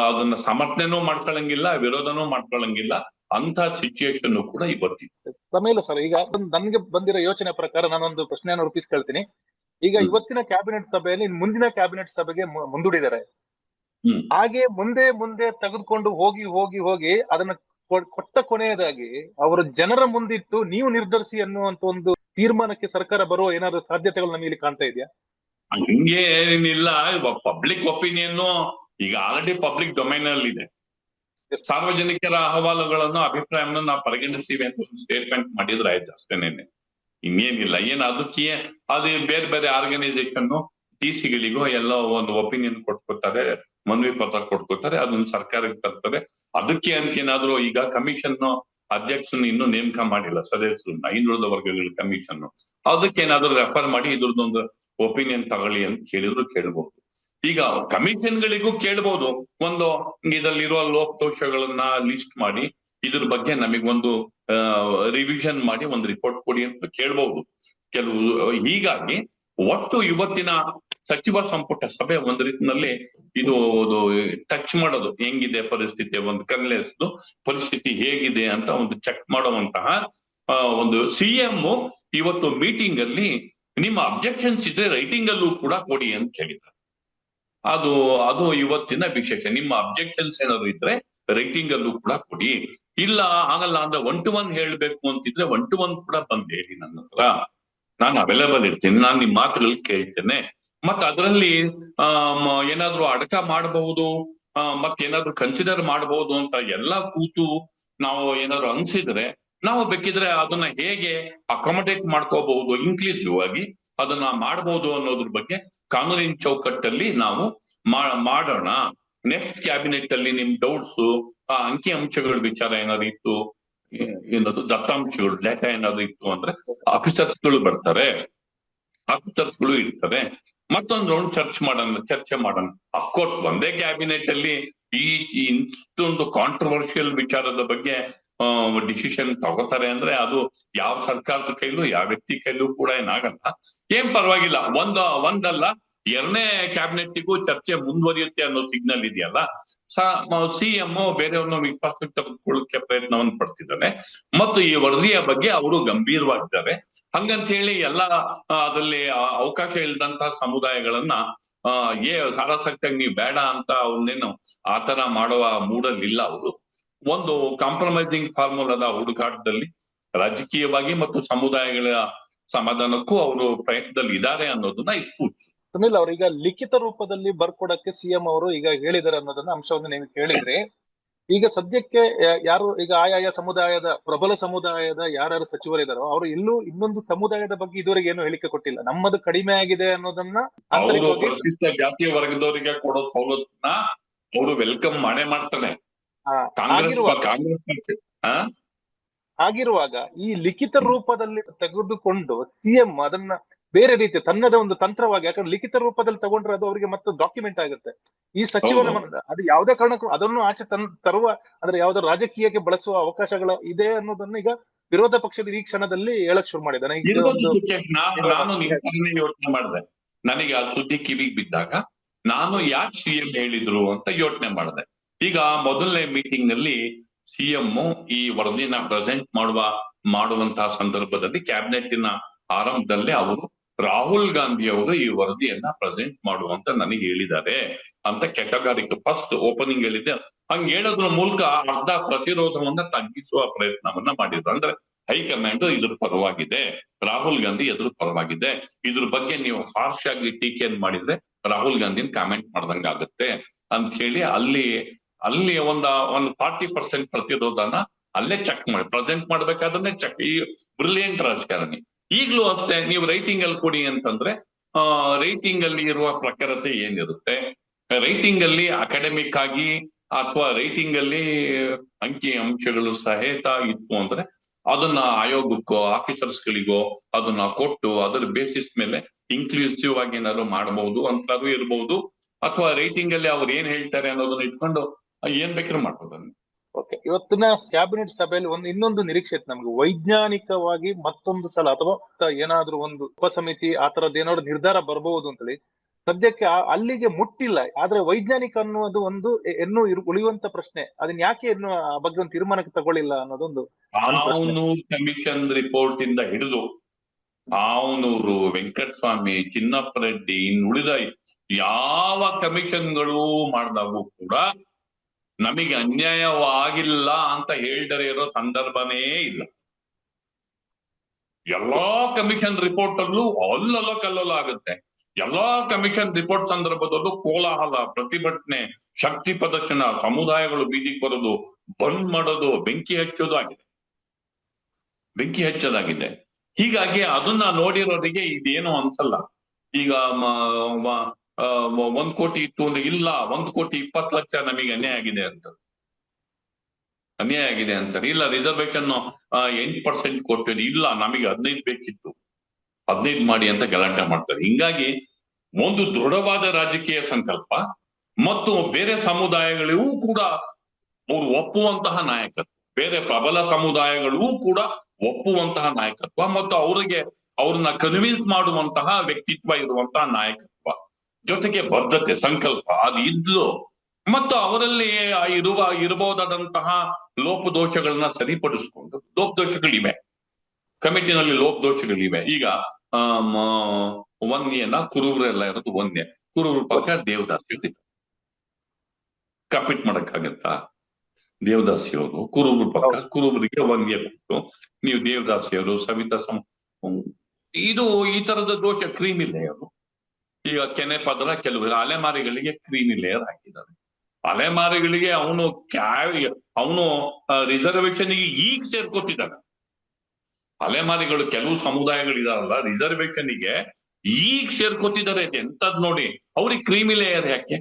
ಅದನ್ನ ಸಮರ್ಥನೆನೂ ಮಾಡ್ಕೊಳ್ಳಂಗಿಲ್ಲ ವಿರೋಧನೂ ಮಾಡ್ಕೊಳಂಗಿಲ್ಲ. ಅಂತ ಸಿಚುಯೇಷನ್ ಕೂಡ ಇವತ್ತಿದೆ ಸಮೀಲ ಸರ್ ಈಗ ನನ್ಗೆ ಬಂದಿರೋ ಯೋಚನೆ ಪ್ರಕಾರ ನಾನೊಂದು ಪ್ರಶ್ನೆಯನ್ನು ರೂಪಿಸ್ಕೊಳ್ತೀನಿ. ಈಗ ಇವತ್ತಿನ ಕ್ಯಾಬಿನೆಟ್ ಸಭೆಯಲ್ಲಿ ಮುಂದಿನ ಕ್ಯಾಬಿನೆಟ್ ಸಭೆಗೆ ಮುಂದೂಡಿದ್ದಾರೆ. ಹಾಗೆ ಮುಂದೆ ಮುಂದೆ ತೆಗೆದುಕೊಂಡು ಹೋಗಿ ಹೋಗಿ ಹೋಗಿ ಅದನ್ನ ಕೊಟ್ಟ ಕೊನೆಯದಾಗಿ ಅವರು ಜನರ ಮುಂದಿಟ್ಟು ನೀವು ನಿರ್ಧರಿಸಿ ಅನ್ನುವಂತ ಒಂದು ತೀರ್ಮಾನಕ್ಕೆ ಸರ್ಕಾರ ಬರುವ ಏನಾದ್ರು ಸಾಧ್ಯತೆಗಳು ನಮಗೆ ಇಲ್ಲಿ ಕಾಣ್ತಾ ಇದೆಯಾ? ಹಂಗೆ ಏನಿಲ್ಲ ಪಬ್ಲಿಕ್ ಒಪಿನಿಯನ್ ಈಗ ಆಲ್ರೆಡಿ ಪಬ್ಲಿಕ್ ಡೊಮೈನ್ ಅಲ್ಲಿ ಇದೆ. ಸಾರ್ವಜನಿಕರ ಅಹವಾಲುಗಳನ್ನು, ಅಭಿಪ್ರಾಯವನ್ನು ನಾವು ಪರಿಗಣಿಸ್ತೀವಿ ಅಂತ ಒಂದು ಸ್ಟೇಟ್ಮೆಂಟ್ ಮಾಡಿದ್ರೆ ಆಯ್ತು ಅಷ್ಟೇನೇನೆ ಇನ್ನೇನಿಲ್ಲ, ಏನ್ ಅದಕ್ಕೆ ಅದು ಬೇರೆ ಬೇರೆ ಆರ್ಗನೈಸೇಷನ್ ಟಿ ಸಿಗಳಿಗೂ ಎಲ್ಲ ಒಂದು ಒಪಿನಿಯನ್ ಕೊಟ್ಕೊತಾರೆ, ಮನವಿ ಪತ್ರ ಕೊಟ್ಕೊತಾರೆ, ಅದನ್ನ ಸರ್ಕಾರಕ್ಕೆ ತರ್ತಾರೆ. ಅದಕ್ಕೆ ಅಂತೇನಾದ್ರೂ ಈಗ ಕಮಿಷನ್ ಅಧ್ಯಕ್ಷನ ಇನ್ನೂ ನೇಮಕ ಮಾಡಿಲ್ಲ, ಸದಸ್ಯರನ್ನ, ಹಿಂದುಳಿದ ವರ್ಗಗಳ ಕಮಿಷನ್ ಅದಕ್ಕೇನಾದ್ರೂ ರೆಫರ್ ಮಾಡಿ ಇದ್ರದ್ದೊಂದು ಒಪಿನಿಯನ್ ತಗೊಳ್ಳಿ ಅಂತ ಕೇಳಿದ್ರು ಕೇಳ್ಬಹುದು ಈಗ ಕಮಿಷನ್ಗಳಿಗೂ ಕೇಳಬಹುದು ಒಂದು ಇದರಲ್ಲಿರುವ ಲೋಪದೋಷಗಳನ್ನ ಲಿಸ್ಟ್ ಮಾಡಿ, ಇದ್ರ ಬಗ್ಗೆ ನಮಗೊಂದು ರಿವಿಷನ್ ಮಾಡಿ, ಒಂದು ರಿಪೋರ್ಟ್ ಕೊಡಿ ಅಂತ ಕೇಳಬಹುದು ಕೆಲವು, ಹೀಗಾಗಿ ಒಟ್ಟು ಇವತ್ತಿನ ಸಚಿವ ಸಂಪುಟ ಸಭೆ ಒಂದ್ ರೀತಿನಲ್ಲಿ ಇದು ಟಚ್ ಮಾಡೋದು. ಹೆಂಗಿದೆ ಪರಿಸ್ಥಿತಿ, ಒಂದು ಕನ್ಲೆಸ್ದು ಪರಿಸ್ಥಿತಿ ಹೇಗಿದೆ ಅಂತ ಒಂದು ಚೆಕ್ ಮಾಡುವಂತಹ ಒಂದು ಸಿಎಂ ಇವತ್ತು ಮೀಟಿಂಗ್ ಅಲ್ಲಿ ನಿಮ್ಮ ಅಬ್ಜೆಕ್ಷನ್ಸ್ ಇದ್ರೆ ರೈಟಿಂಗ್ ಅಲ್ಲೂ ಕೂಡ ಕೊಡಿ ಅಂತ ಕೇಳಿದ್ದಾರೆ ಅದು ಅದು ಇವತ್ತಿನ ವಿಶೇಷ. ನಿಮ್ಮ ಅಬ್ಜೆಕ್ಷನ್ಸ್ ಏನಾದ್ರು ಇದ್ರೆ ರೈಟಿಂಗ್ ಅಲ್ಲೂ ಕೂಡ ಕೊಡಿ. ಇಲ್ಲ, ಆಗಲ್ಲ ಅಂದ್ರೆ ಒನ್ ಟು ಒನ್ ಹೇಳ್ಬೇಕು ಅಂತಿದ್ರೆ ಒನ್ ಟು ಒನ್ ಕೂಡ ಬಂದ್ ಹೇಳಿ ನನ್ನ ಹತ್ರ. ನಾನು ಅವೈಲೇಬಲ್ ಇರ್ತೀನಿ. ನಾನು ನಿಮ್ ಮಾತುಗಳು ಕೇಳ್ತೇನೆ. ಮತ್ತೆ ಅದರಲ್ಲಿ ಏನಾದ್ರೂ ಅಡಕ ಮಾಡಬಹುದು ಏನಾದ್ರು ಕನ್ಸಿಡರ್ ಮಾಡಬಹುದು ಅಂತ ಎಲ್ಲಾ ಕೂತು ನಾವು ಏನಾದ್ರು ಅನ್ಸಿದ್ರೆ, ನಾವು ಬೇಕಿದ್ರೆ ಅದನ್ನ ಹೇಗೆ ಅಕಾಮಡೇಟ್ ಮಾಡ್ಕೋಬಹುದು ಇನ್ಕ್ಲೂಸಿವ್ ಆಗಿ ಅದನ್ನ ಮಾಡಬಹುದು ಅನ್ನೋದ್ರ ಬಗ್ಗೆ ಕಾನೂನಿನ ಚೌಕಟ್ಟಲ್ಲಿ ನಾವು ಮಾಡೋಣ. ನೆಕ್ಸ್ಟ್ ಕ್ಯಾಬಿನೆಟ್ ಅಲ್ಲಿ ನಿಮ್ ಡೌಟ್ಸ್ ಆ ಅಂಕಿ ಅಂಶಗಳ ವಿಚಾರ ಏನಾದ್ರು ಇತ್ತು ಏನದು ದತ್ತಾಂಶಗಳು ಡೇಟಾ ಏನಾದ್ರು ಇತ್ತು ಅಂದ್ರೆ ಆಫೀಸರ್ಸ್ಗಳು ಬರ್ತಾರೆ. ಆಫೀಸರ್ಸ್ಗಳು ಇರ್ತಾರೆ. ಮತ್ತೊಂದು ರೌಂಡ್ ಚರ್ಚ್ ಮಾಡೋಣ, ಚರ್ಚೆ ಮಾಡೋಣ. ಅಫ್ಕೋರ್ಸ್ ಒಂದೇ ಕ್ಯಾಬಿನೆಟ್ ಅಲ್ಲಿ ಈ ಇಷ್ಟೊಂದು ಕಾಂಟ್ರವರ್ಷಿಯಲ್ ವಿಚಾರದ ಬಗ್ಗೆ ಡಿಸಿಷನ್ ತಗೋತಾರೆ ಅಂದ್ರೆ ಅದು ಯಾವ ಸರ್ಕಾರದ ಕೈಲೂ, ಯಾವ ವ್ಯಕ್ತಿ ಕೈಲೂ ಕೂಡ ಏನಾಗಲ್ಲ. ಏನ್ ಪರವಾಗಿಲ್ಲ, ಒಂದ, ಒಂದಲ್ಲ, ಎರಡನೇ ಕ್ಯಾಬಿನೆಟ್ಗೂ ಚರ್ಚೆ ಮುಂದುವರಿಯುತ್ತೆ ಅನ್ನೋ ಸಿಗ್ನಲ್ ಇದೆಯಲ್ಲ, ಸಿ ಎಂ ಬೇರೆಯವ್ರನ್ನ ವಿಶ್ವಾಸಕ್ಕೆ ತೆಗೆದುಕೊಳ್ಳಕ್ಕೆ ಪ್ರಯತ್ನವನ್ನು ಪಡ್ತಿದ್ದಾನೆ. ಮತ್ತು ಈ ವರದಿಯ ಬಗ್ಗೆ ಅವರು ಗಂಭೀರವಾಗಿದ್ದಾರೆ. ಹಂಗಂತ ಹೇಳಿ ಎಲ್ಲ ಅದರಲ್ಲಿ ಅವಕಾಶ ಇಲ್ಲದಂತಹ ಸಮುದಾಯಗಳನ್ನ ಏ ಸಾರಾಸಕ್ತಾಗಿ ನೀವು ಬೇಡ ಅಂತ ಅವನ್ನೇನು ಆತರ ಮಾಡುವ ಮೂಡಲ್ಲಿ ಇಲ್ಲ ಅವರು. ಒಂದು ಕಾಂಪ್ರಮೈಸಿಂಗ್ ಫಾರ್ಮುಲಾದ ಹುಡುಕಾಟದಲ್ಲಿ. ರಾಜಕೀಯವಾಗಿ ಮತ್ತು ಸಮುದಾಯಗಳ ಸಮಾಧಾನಕ್ಕೂ ಅವರು ಪ್ರಯತ್ನದಲ್ಲಿ ಇದ್ದಾರೆ ಅನ್ನೋದನ್ನ ಇದು ಸೂಚಿಸುತ್ತೆ ಸುನಿಲ್ ಅವರು ಈಗ ಲಿಖಿತ ರೂಪದಲ್ಲಿ ಬರ್ಕೊಡಕ್ಕೆ ಸಿಎಂ ಅವರು ಈಗ ಹೇಳಿದ್ದಾರೆ ಅನ್ನೋದನ್ನ ಅಂಶವನ್ನು ನೀವು ಕೇಳಿದ್ರಿ ಈಗ ಸದ್ಯಕ್ಕೆ ಯಾರು ಈಗ ಆಯಾಯ ಸಮುದಾಯದ ಪ್ರಬಲ ಸಮುದಾಯದ ಯಾರ್ಯಾರು ಸಚಿವರಿದ್ದಾರೋ ಅವರು ಎಲ್ಲೂ ಇನ್ನೊಂದು ಸಮುದಾಯದ ಬಗ್ಗೆ ಇದುವರೆಗೆ ಏನು ಹೇಳಿಕೆ ಕೊಟ್ಟಿಲ್ಲ. ನಮ್ಮದು ಕಡಿಮೆ ಆಗಿದೆ ಅನ್ನೋದನ್ನ ಜಾತಿಯ ವರ್ಗದವರಿಗೆ ಕೊಡೋ ಸವಲತ್ತನ್ನ ಅವರು ವೆಲ್ಕಮ್ ಮಾಡೇ ಮಾಡ್ತಾರೆ. ಆಗಿರುವಾಗ ಈ ಲಿಖಿತ ರೂಪದಲ್ಲಿ ತೆಗೆದುಕೊಂಡು ಸಿಎಂ ಅದನ್ನ ಬೇರೆ ರೀತಿ ತನ್ನದೇ ಒಂದು ತಂತ್ರವಾಗಿ ಯಾಕಂದ್ರೆ ಲಿಖಿತ ರೂಪದಲ್ಲಿ ತಗೊಂಡ್ರೆ ಅದು ಅವರಿಗೆ ಮತ್ತೆ ಡಾಕ್ಯುಮೆಂಟ್ ಆಗುತ್ತೆ. ಈ ಸಚಿವರ ಅದು ಯಾವುದೇ ಕಾರಣಕ್ಕೂ ಅದನ್ನು ಆಚೆ ತನ್ ತರುವ ಅಂದ್ರೆ ಯಾವ್ದೋ ರಾಜಕೀಯಕ್ಕೆ ಬಳಸುವ ಅವಕಾಶಗಳ ಇದೆ ಅನ್ನೋದನ್ನ ಈಗ ವಿರೋಧ ಪಕ್ಷದ ಈ ಕ್ಷಣದಲ್ಲಿ ಹೇಳಕ್ ಶುರು ಮಾಡಿದ್ದಾನೆ. ಯೋಚನೆ ಮಾಡಿದೆ. ನನಗೆ ಆ ಸುದ್ದಿ ಕಿವಿಗೆ ಬಿದ್ದಾಗ ನಾನು ಯಾಕೆ ಸಿಎಂ ಹೇಳಿದ್ರು ಅಂತ ಯೋಚನೆ ಮಾಡಿದೆ. ಈಗ ಮೊದಲನೇ ಮೀಟಿಂಗ್ನಲ್ಲಿ ಸಿಎಂ ಈ ವರದಿನ ಪ್ರೆಸೆಂಟ್ ಮಾಡುವ, ಮಾಡುವಂತಹ ಸಂದರ್ಭದಲ್ಲಿ ಕ್ಯಾಬಿನೆಟ್ಟಿನ ಆರಂಭದಲ್ಲೇ ಅವರು ರಾಹುಲ್ ಗಾಂಧಿ ಅವರು ಈ ವರದಿಯನ್ನ ಪ್ರೆಸೆಂಟ್ ಮಾಡುವಂತ ನನಗೆ ಹೇಳಿದ್ದಾರೆ ಅಂತ ಕೆಟಗಾರಿಕೆ ಫಸ್ಟ್ ಓಪನಿಂಗ್ ಹೇಳಿದ್ದೆ. ಹಂಗ ಹೇಳೋದ್ರ ಮೂಲಕ ಅರ್ಧ ಪ್ರತಿರೋಧವನ್ನ ತಗ್ಗಿಸುವ ಪ್ರಯತ್ನವನ್ನ ಮಾಡಿದ್ರು. ಅಂದ್ರೆ ಹೈಕಮಾಂಡ್ ಇದ್ರ ಪರವಾಗಿದೆ, ರಾಹುಲ್ ಗಾಂಧಿ ಎದುರು ಪರವಾಗಿದೆ. ಇದ್ರ ಬಗ್ಗೆ ನೀವು ಹಾರ್ಶ್ ಆಗಿ ಟೀಕೆಯನ್ನು ಮಾಡಿದ್ರೆ ರಾಹುಲ್ ಗಾಂಧಿನ ಕಾಮೆಂಟ್ ಮಾಡ್ದಂಗ ಆಗುತ್ತೆ ಅಂತ ಹೇಳಿ ಅಲ್ಲಿ ಅಲ್ಲಿ ಒಂದ, ಒಂದು ಫಾರ್ಟಿ ಪರ್ಸೆಂಟ್ ಪ್ರತಿರೋಧನ ಅಲ್ಲೇ ಚೆಕ್ ಮಾಡಿ ಪ್ರೆಸೆಂಟ್ ಮಾಡ್ಬೇಕಾದ್ರೆ ಚೆಕ್ ಈ ಬ್ರಿಲಿಯಂಟ್ ರಾಜಕಾರಣಿ. ಈಗಲೂ ಅಷ್ಟೇ, ನೀವು ರೈಟಿಂಗ್ ಅಲ್ಲಿ ಕೊಡಿ ಅಂತಂದ್ರೆ, ಆ ರೈಟಿಂಗ್ ಅಲ್ಲಿ ಇರುವ ಪ್ರಖರತೆ ಏನಿರುತ್ತೆ? ರೈಟಿಂಗ್ ಅಲ್ಲಿ ಅಕಾಡೆಮಿಕ್ ಆಗಿ ಅಥವಾ ರೈಟಿಂಗ್ ಅಲ್ಲಿ ಅಂಕಿ ಅಂಶಗಳು ಸಹಿತ ಇತ್ತು ಅಂದ್ರೆ ಅದನ್ನ ಆಯೋಗಕ್ಕೋ ಆಫೀಸರ್ಸ್ ಗಳಿಗೋ ಅದನ್ನ ಕೊಟ್ಟು ಅದರ ಬೇಸಿಸ್ ಮೇಲೆ ಇನ್ಕ್ಲೂಸಿವ್ ಆಗಿ ಏನಾದ್ರು ಮಾಡಬಹುದು ಅಂತಾದ್ರೂ ಇರಬಹುದು ಅಥವಾ ರೈಟಿಂಗ್ ಅಲ್ಲಿ ಅವ್ರು ಏನ್ ಹೇಳ್ತಾರೆ ಅನ್ನೋದನ್ನ ಇಟ್ಕೊಂಡು ಏನ್ ಬೇಕಾದ್ರೂ ಮಾಡ್ಬೋದು ಓಕೆ ಇವತ್ತಿನ ಕ್ಯಾಬಿನೆಟ್ ಸಭೆಯಲ್ಲಿ ಒಂದು ಇನ್ನೊಂದು ನಿರೀಕ್ಷೆ ಇತ್ತು ನಮ್ಗೆ. ವೈಜ್ಞಾನಿಕವಾಗಿ ಮತ್ತೊಂದು ಸಲ ಅಥವಾ ಏನಾದ್ರೂ ಒಂದು ಉಪಸಮಿತಿ ಆ ತರದ್ ಏನಾದ್ರು ನಿರ್ಧಾರ ಬರಬಹುದು ಅಂತೇಳಿ ಸದ್ಯಕ್ಕೆ ಅಲ್ಲಿಗೆ ಮುಟ್ಟಿಲ್ಲ. ಆದ್ರೆ ವೈಜ್ಞಾನಿಕ ಅನ್ನೋದು ಒಂದು ಇನ್ನೂ ಉಳಿಯುವಂತ ಪ್ರಶ್ನೆ. ಅದನ್ನ ಯಾಕೆ ಇನ್ನು ಆ ಬಗ್ಗೆ ಒಂದು ತೀರ್ಮಾನಕ್ಕೆ ತಗೊಳ್ಳಿಲ್ಲ ಅನ್ನೋದೊಂದು ಕಮಿಷನ್ ರಿಪೋರ್ಟ್ ಇಂದ ಹಿಡಿದು ಕಾವನೂರು ವೆಂಕಟಸ್ವಾಮಿ ಚಿನ್ನಪ್ಪ ರೆಡ್ಡಿ ಇನ್ನುಳಿದ ಯಾವ ಕಮಿಷನ್ಗಳು ಮಾಡಿದಾಗೂ ಕೂಡ ನಮಗೆ ಅನ್ಯಾಯವಾಗಿಲ್ಲ ಅಂತ ಹೇಳ್ದರೆ ಇರೋ ಸಂದರ್ಭನೇ ಇಲ್ಲ. ಎಲ್ಲಾ ಕಮಿಷನ್ ರಿಪೋರ್ಟ್ ಅಲ್ಲೂ ಅಲ್ಲಲ್ಲೋ ಕಲ್ಲಲ್ಲೋ ಆಗುತ್ತೆ. ಎಲ್ಲಾ ಕಮಿಷನ್ ರಿಪೋರ್ಟ್ ಸಂದರ್ಭದಲ್ಲೂ ಕೋಲಾಹಲ, ಪ್ರತಿಭಟನೆ, ಶಕ್ತಿ ಪ್ರದರ್ಶನ, ಸಮುದಾಯಗಳು ಬೀದಿಗೆ ಬರೋದು, ಬಂದ್ ಮಾಡೋದು, ಬೆಂಕಿ ಹಚ್ಚೋದು ಆಗಿದೆ. ಬೆಂಕಿ ಹಚ್ಚೋದಾಗಿದೆ. ಹೀಗಾಗಿ ಅದನ್ನ ನೋಡಿರೋರಿಗೆ ಇದೇನು ಅನ್ಸಲ್ಲ. ಈಗ ಒಂದ್ ಕೋಟಿ ಇತ್ತು ಅಂದ್ರೆ ಇಲ್ಲ, ಒಂದ್ ಕೋಟಿ ಇಪ್ಪತ್ತು ಲಕ್ಷ ನಮಗೆ ಅನ್ಯಾಯ ಆಗಿದೆ ಅಂತ ಅನ್ಯಾಯ ಆಗಿದೆ ಅಂತಾರೆ ಇಲ್ಲ ರಿಸರ್ವೇಶನ್ ಎಂಟ್ ಪರ್ಸೆಂಟ್ ಕೊಟ್ಟಿದ್ದು ಇಲ್ಲ, ನಮಗೆ ಹದಿನೈದು ಬೇಕಿತ್ತು. ಹದಿನೈದು ಮಾಡಿ ಅಂತ ಗಲಾಟೆ ಮಾಡ್ತಾರೆ. ಹಿಂಗಾಗಿ ಒಂದು ದೃಢವಾದ ರಾಜಕೀಯ ಸಂಕಲ್ಪ ಮತ್ತು ಬೇರೆ ಸಮುದಾಯಗಳಿಗೂ ಕೂಡ ಅವರು ಒಪ್ಪುವಂತಹ ನಾಯಕತ್ವ. ಬೇರೆ ಪ್ರಬಲ ಸಮುದಾಯಗಳಿಗೂ ಕೂಡ ಒಪ್ಪುವಂತಹ ನಾಯಕತ್ವ ಮತ್ತು ಅವರಿಗೆ ಅವ್ರನ್ನ ಕನ್ವಿನ್ಸ್ ಮಾಡುವಂತಹ ವ್ಯಕ್ತಿತ್ವ ಇರುವಂತಹ ನಾಯಕತ್ವ. ಜೊತೆಗೆ ಬದ್ಧತೆ ಸಂಕಲ್ಪ ಅದು ಇದ್ದು ಮತ್ತು ಅವರಲ್ಲಿ ಇರುವ ಇರಬಹುದಾದಂತಹ ಲೋಪದೋಷಗಳನ್ನ ಸರಿಪಡಿಸ್ಕೊಂಡು ಲೋಪದೋಷಗಳಿವೆ. ಕಮಿಟಿನಲ್ಲಿ ಲೋಪದೋಷಗಳಿವೆ. ಈಗ ವನ್ಯನ ಕುರುಬರೆಲ್ಲ ಇರೋದು ವನ್ಯ ಕುರುಬರ ಪಕ್ಕ ದೇವದಾಸಿ ಕಂಪೀಟ್ ಮಾಡಕ್ಕಾಗತ್ತಾ? ದೇವದಾಸಿಯವರು ಕುರುಬರ ಪಕ್ಕ ಕುರುಬರಿಗೆ ವನ್ಯ ಕೊಟ್ಟು. ನೀವು ದೇವದಾಸಿಯವರು ಸವಿತಾ ಸಂ. ಇದು ಈ ತರದ ದೋಷ ಕ್ರೀಮಿ ಲೇಯರ್ ಈಗ ಕೆನೆ ಪದರ ಕೆಲವು ಅಲೆಮಾರಿಗಳಿಗೆ ಕ್ರೀಮಿ ಲೇಯರ್ ಹಾಕಿದ್ದಾರೆ. ಅಲೆಮಾರಿಗಳಿಗೆ ಅವನು ಅವನು ರಿಸರ್ವೇಶನ್ ಈಗ ಸೇರ್ಕೋತಿದ್ದಾನೆ. ಅಲೆಮಾರಿಗಳು ಕೆಲವು ಸಮುದಾಯಗಳಿದಾರಲ್ಲ ರಿಸರ್ವೇಶನ್ಗೆ ಈಗ ಸೇರ್ಕೋತಿದ್ದಾರೆ ಎಂತದ್ ನೋಡಿ, ಅವ್ರಿಗೆ ಕ್ರೀಮಿ ಲೇಯರ್ ಯಾಕೆ?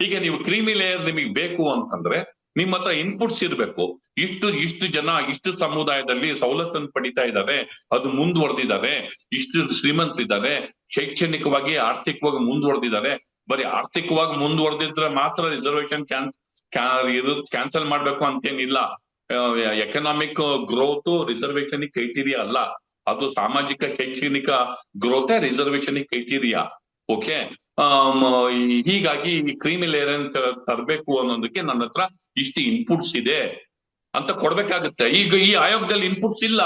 ಈಗ ನೀವು ಕ್ರೀಮಿ ಲೇಯರ್ ನಿಮಗೆ ಬೇಕು ಅಂತಂದ್ರೆ ನಿಮ್ಮ ಹತ್ರ ಇನ್ಪುಟ್ಸ್ ಇರಬೇಕು. ಇಷ್ಟು ಇಷ್ಟು ಜನ, ಇಷ್ಟು ಸಮುದಾಯದಲ್ಲಿ ಸವಲತ್ತನ್ನು ಪಡಿತಾ ಇದ್ದಾರೆ ಅದು ಮುಂದುವರೆದಿದ್ದಾರೆ ಇಷ್ಟು ಶ್ರೀಮಂತರಿದ್ದಾರೆ ಶೈಕ್ಷಣಿಕವಾಗಿ, ಆರ್ಥಿಕವಾಗಿ ಮುಂದುವರೆದಿದ್ದಾರೆ ಬರೀ ಆರ್ಥಿಕವಾಗಿ ಮುಂದುವರೆದಿದ್ರೆ ಮಾತ್ರ ರಿಸರ್ವೇಶನ್ ಕ್ಯಾನ್ ಕ್ಯಾನ್ಸಲ್ ಮಾಡ್ಬೇಕು ಅಂತೇನಿಲ್ಲ. ಎಕನಾಮಿಕ್ ಗ್ರೋತ್ ರಿಸರ್ವೇಶನ್ ಕ್ರೈಟೀರಿಯಾ ಅಲ್ಲ. ಅದು ಸಾಮಾಜಿಕ, ಶೈಕ್ಷಣಿಕ ಗ್ರೋತೆ ರಿಸರ್ವೇಶನ್ ಕ್ರೈಟೀರಿಯಾ ಓಕೆ ಹೀಗಾಗಿ ಈ ಕ್ರೀಮಿ ಲೇಯರ್ ತರಬೇಕು ಅನ್ನೋದಕ್ಕೆ ನನ್ನ ಹತ್ರ ಇಷ್ಟು ಇನ್ಪುಟ್ಸ್ ಇದೆ ಅಂತ ಕೊಡ್ಬೇಕಾಗತ್ತೆ. ಈಗ ಈ ಆಯೋಗದಲ್ಲಿ ಇನ್ಪುಟ್ಸ್ ಇಲ್ಲ.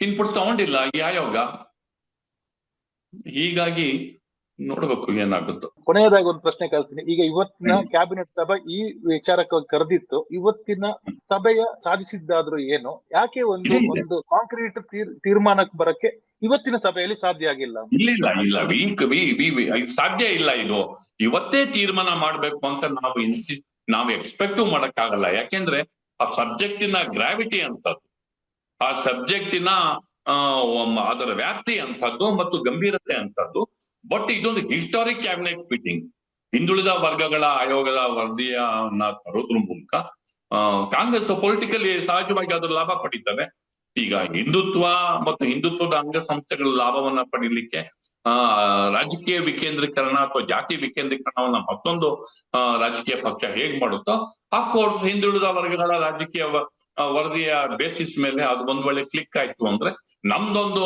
ಇನ್ಪುಟ್ಸ್ ತಗೊಂಡಿಲ್ಲ ಈ ಆಯೋಗ. ಹೀಗಾಗಿ ನೋಡ್ಬೇಕು ಏನಾಗುತ್ತೋ. ಕೊನೆಯದಾಗಿ ಒಂದು ಪ್ರಶ್ನೆ ಕೇಳ್ತೀನಿ. ಈಗ ಇವತ್ತಿನ ಕ್ಯಾಬಿನೆಟ್ ಸಭೆ ಈ ವಿಚಾರಕ್ಕೆ ಕರೆದಿತ್ತು. ಇವತ್ತಿನ ಸಭೆಯ ಸಾಧಿಸಿದ್ದಾದ್ರೂ ಏನು? ಯಾಕೆ ಒಂದು. ಒಂದು ಕಾಂಕ್ರೀಟ್ ತೀರ್ಮಾನಕ್ಕೆ ಬರಕ್ಕೆ ಇವತ್ತಿನ ಸಭೆಯಲ್ಲಿ ಸಾಧ್ಯ ಆಗಿಲ್ಲ? ಇಲ್ಲ ಇಲ್ಲ ವೀಕ್ ವಿ ವಿ ವಿ- ಸಾಧ್ಯ ಇಲ್ಲ ಇದು. ಇವತ್ತೇ ತೀರ್ಮಾನ ಮಾಡ್ಬೇಕು ಅಂತ ನಾವು ನಾವು ಎಕ್ಸ್ಪೆಕ್ಟ್ ಮಾಡಕ್ಕಾಗಲ್ಲ. ಯಾಕೆಂದ್ರೆ ಆ ಸಬ್ಜೆಕ್ಟಿನ ಗ್ರಾವಿಟಿ ಅಂತದ್ದು ಆ ಸಬ್ಜೆಕ್ಟಿನ ಅದರ ವ್ಯಾಪ್ತಿ ಅಂತದ್ದು ಮತ್ತು ಗಂಭೀರತೆ ಅಂತದ್ದು ಬಟ್ ಇದೊಂದು ಹಿಸ್ಟಾರಿಕ್ ಕ್ಯಾಬಿನೆಟ್ ಮೀಟಿಂಗ್ ಹಿಂದುಳಿದ ವರ್ಗಗಳ ಆಯೋಗದ ವರದಿಯನ್ನ ತರೋದ್ರ ಮೂಲಕ ಕಾಂಗ್ರೆಸ್ ಪೊಲಿಟಿಕಲಿ ಸಹಜವಾಗಿ ಅದ್ರ ಲಾಭ ಪಡಿತವೆ. ಈಗ ಹಿಂದುತ್ವ ಮತ್ತು ಹಿಂದುತ್ವದ ಅಂಗಸಂಸ್ಥೆಗಳ ಲಾಭವನ್ನ ಪಡೀಲಿಕ್ಕೆ, ಆ, ರಾಜಕೀಯ ವಿಕೇಂದ್ರೀಕರಣ ಅಥವಾ ಜಾತಿ ವಿಕೇಂದ್ರೀಕರಣವನ್ನ ಮತ್ತೊಂದು ರಾಜಕೀಯ ಪಕ್ಷ ಹೇಗ್ ಮಾಡುತ್ತೋ ಕೋರ್ಸ್ ಹಿಂದುಳಿದ ವರ್ಗಗಳ ರಾಜಕೀಯ ವರದಿಯ ಬೇಸಿಸ್ ಮೇಲೆ ಅದು ಒಂದ್ ವೇಳೆ ಕ್ಲಿಕ್ ಆಯ್ತು ಅಂದ್ರೆ ನಮ್ದೊಂದು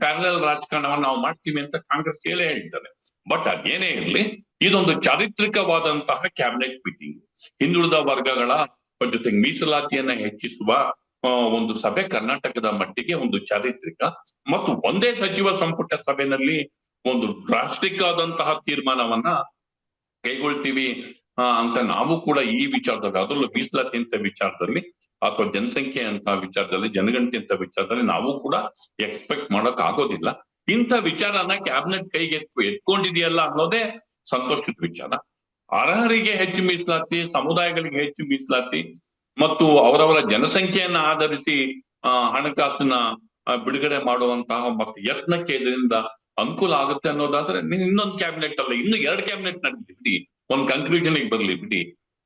ಪ್ಯಾರಲಲ್ ರಾಜಕಾರಣವನ್ನ ನಾವು ಮಾಡ್ತೀವಿ ಅಂತ ಕಾಂಗ್ರೆಸ್ ಹೇಳೇ ಹೇಳ್ತಾರೆ. ಬಟ್ ಅದೇನೇ ಇರ್ಲಿ, ಇದೊಂದು ಚಾರಿತ್ರಿಕವಾದಂತಹ ಕ್ಯಾಬಿನೆಟ್ ಮೀಟಿಂಗ್ ಹಿಂದುಳಿದ ವರ್ಗಗಳ ಜೊತೆಗೆ ಮೀಸಲಾತಿಯನ್ನ ಹೆಚ್ಚಿಸುವ ಒಂದು ಸಭೆ ಕರ್ನಾಟಕದ ಮಟ್ಟಿಗೆ ಒಂದು ಚಾರಿತ್ರಿಕ ಮತ್ತು ಒಂದೇ ಸಚಿವ ಸಂಪುಟ ಸಭೆಯಲ್ಲಿ ಒಂದು ಡ್ರಾಸ್ಟಿಕ್ ಆದಂತಹ ತೀರ್ಮಾನವನ್ನ ಕೈಗೊಳ್ತೀವಿ ಅಂತ ನಾವು ಕೂಡ ಈ ವಿಚಾರದಲ್ಲಿ, ಅದರಲ್ಲೂ ಮೀಸಲಾತಿ ಅಂತ ವಿಚಾರದಲ್ಲಿ ಅಥವಾ ಜನಸಂಖ್ಯೆ ಅಂತ ವಿಚಾರದಲ್ಲಿ ಜನಗಣತಿ ಅಂತ ವಿಚಾರದಲ್ಲಿ ನಾವು ಕೂಡ ಎಕ್ಸ್ಪೆಕ್ಟ್ ಮಾಡಕ್ ಆಗೋದಿಲ್ಲ. ಇಂಥ ವಿಚಾರನ ಕ್ಯಾಬಿನೆಟ್ ಕೈಗೆ ಎತ್ಕೊ, ಎತ್ಕೊಂಡಿದೆಯಲ್ಲ ಅನ್ನೋದೇ ಸಂತೋಷದ ವಿಚಾರ. ಅರ್ಹರಿಗೆ ಹೆಚ್ಚು ಮೀಸಲಾತಿ, ಸಮುದಾಯಗಳಿಗೆ ಹೆಚ್ಚು ಮೀಸಲಾತಿ ಮತ್ತು ಅವರವರ ಜನಸಂಖ್ಯೆಯನ್ನ ಆಧರಿಸಿ ಹಣಕಾಸಿನ ಬಿಡುಗಡೆ ಮಾಡುವಂತಹ ಮತ್ತು ಯತ್ನಕ್ಕೆ ಇದರಿಂದ ಅನುಕೂಲ ಆಗುತ್ತೆ ಅನ್ನೋದಾದ್ರೆ, ನೀನ್ ಇನ್ನೊಂದು ಕ್ಯಾಬಿನೆಟ್ ಅಲ್ಲ, ಇನ್ನು ಎರಡು ಕ್ಯಾಬಿನೆಟ್ ನಡೆದಿ ಬಿಡಿ. ಒಂದ್ ಕನ್ಕ್ಲೂಷನ್ ಬರ್ಲಿ ಬಿಡಿ.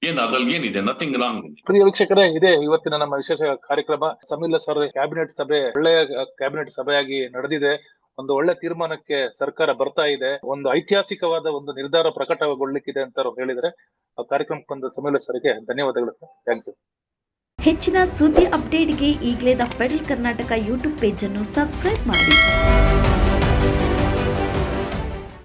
ಏನ್ ಅದ್ರಲ್ಲಿ ಏನಿದೆ? ನಥಿಂಗ್ ರಾಂಗ್ ಪ್ರಿಯ ವೀಕ್ಷಕರೇ ಇದೆ ಇವತ್ತಿನ ನಮ್ಮ ವಿಶೇಷ ಕಾರ್ಯಕ್ರಮ. ಸಮಿಲ್ಲ ಸರ್ ಕ್ಯಾಬಿನೆಟ್ ಸಭೆ ಒಳ್ಳೆಯ ಕ್ಯಾಬಿನೆಟ್ ಸಭೆಯಾಗಿ ನಡೆದಿದೆ. ಒಂದು ಒಳ್ಳೆ ತೀರ್ಮಾನಕ್ಕೆ ಸರ್ಕಾರ ಬರ್ತಾ ಇದೆ. ಒಂದು ಐತಿಹಾಸಿಕವಾದ ಒಂದು ನಿರ್ಧಾರ ಪ್ರಕಟಗೊಳ್ಳಿಕ್ಕಿದೆ ಅಂತ ಅವ್ರು ಹೇಳಿದ್ರೆ ಆ ಕಾರ್ಯಕ್ರಮಕ್ಕೆ ಬಂದ ಸಮಿಲ್ಲ ಸರ್ಗೆ ಧನ್ಯವಾದಗಳು ಸರ್. ಥ್ಯಾಂಕ್ ಯು ಹೆಚ್ಚಿನ ಸುದ್ದಿ ಅಪ್ಡೇಟ್ಗೆ ಈಗಲೇ the Federal Karnataka YouTube page ಅನ್ನು ಸಬ್ಸ್ಕ್ರೈಬ್ ಮಾಡಿ.